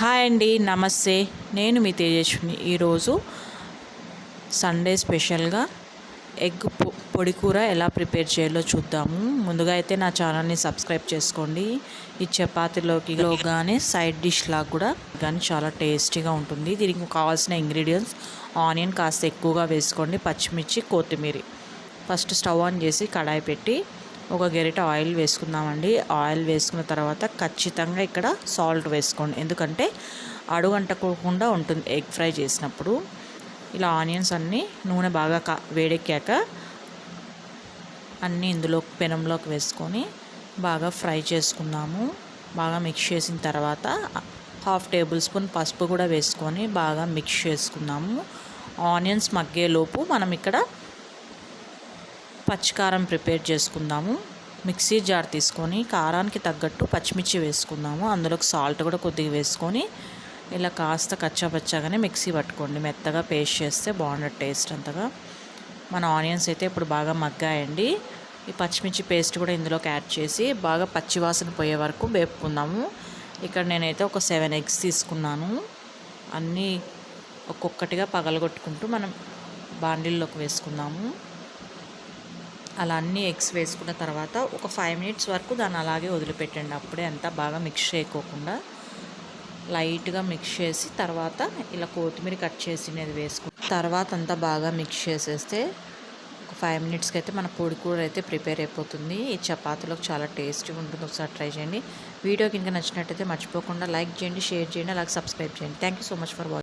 Hi అండి నమస్తే. నేను మీ తేజస్విని. ఈరోజు సండే స్పెషల్గా ఎగ్ పొ- పొడి కూర ఎలా ప్రిపేర్ చేయాలో చూద్దాము. ముందుగా అయితే నా ఛానల్ని సబ్స్క్రైబ్ చేసుకోండి. ఈ చపాతీలోకి కానీ సైడ్ డిష్ లాగా కూడా కానీ చాలా టేస్టీగా ఉంటుంది. దీనికి కావాల్సిన ఇంగ్రీడియంట్స్ ఆనియన్ కాస్త ఎక్కువగా వేసుకోండి పచ్చిమిర్చి కొత్తిమీర. ఫస్ట్ స్టవ్ ఆన్ చేసి కడాయి పెట్టి ఒక గెరిట ఆయిల్ వేసుకుందామండి. ఆయిల్ వేసుకున్న తర్వాత ఖచ్చితంగా ఇక్కడ సాల్ట్ వేసుకోండి. ఎందుకంటే అడుగంటకోకుండా ఉంటుంది ఎగ్ ఫ్రై చేసినప్పుడు. ఇలా ఆనియన్స్ అన్నీ నూనె బాగా కా వేడెక్కాక అన్నీ ఇందులో పెనంలోకి వేసుకొని బాగా ఫ్రై చేసుకుందాము. బాగా మిక్స్ చేసిన తర్వాత హాఫ్ టేబుల్ స్పూన్ పసుపు కూడా వేసుకొని బాగా మిక్స్ చేసుకుందాము. ఆనియన్స్ మగ్గేలోపు మనం ఇక్కడ పచ్చికారం ప్రిపేర్ చేసుకుందాము. మిక్సీ జార్ తీసుకొని కారానికి తగ్గట్టు పచ్చిమిర్చి వేసుకుందాము. అందులోకి సాల్ట్ కూడా కొద్దిగా వేసుకొని ఇలా కాస్త కచ్చాపచ్చాగానే మిక్సీ పట్టుకోండి. మెత్తగా పేస్ట్ చేస్తే బాగుండదు టేస్ట్ అంతగా. మన ఆనియన్స్ అయితే ఇప్పుడు బాగా మగ్గాయండి. ఈ పచ్చిమిర్చి పేస్ట్ కూడా ఇందులోకి యాడ్ చేసి బాగా పచ్చివాసన పోయే వరకు వేపుకుందాము. ఇక్కడ నేనైతే ఒక సెవెన్ ఎగ్స్ తీసుకున్నాను. అన్నీ ఒక్కొక్కటిగా పగలగొట్టుకుంటూ మనం బాండిల్లోకి వేసుకుందాము. అలా అన్ని ఎగ్స్ వేసుకున్న తర్వాత ఒక ఫైవ్ మినిట్స్ వరకు దాన్ని అలాగే వదిలిపెట్టండి. అప్పుడే అంతా బాగా మిక్స్ చేయకోకుండా లైట్గా మిక్స్ చేసి తర్వాత ఇలా కొత్తిమీర కట్ చేసినది వేసుకుని తర్వాత అంతా బాగా మిక్స్ చేసేస్తే ఒక ఫైవ్ మినిట్స్కి అయితే మన పొడి కూర అయితే ప్రిపేర్ అయిపోతుంది. ఈ చపాతీలోకి చాలా టేస్టీగా ఉంటుంది. ఒకసారి ట్రై చేయండి. వీడియో కనుక నచ్చినట్టయితే మర్చిపోకుండా లైక్ చేయండి షేర్ చేయండి అలాగే సబ్స్క్రైబ్ చేయండి. Thank you so much for watching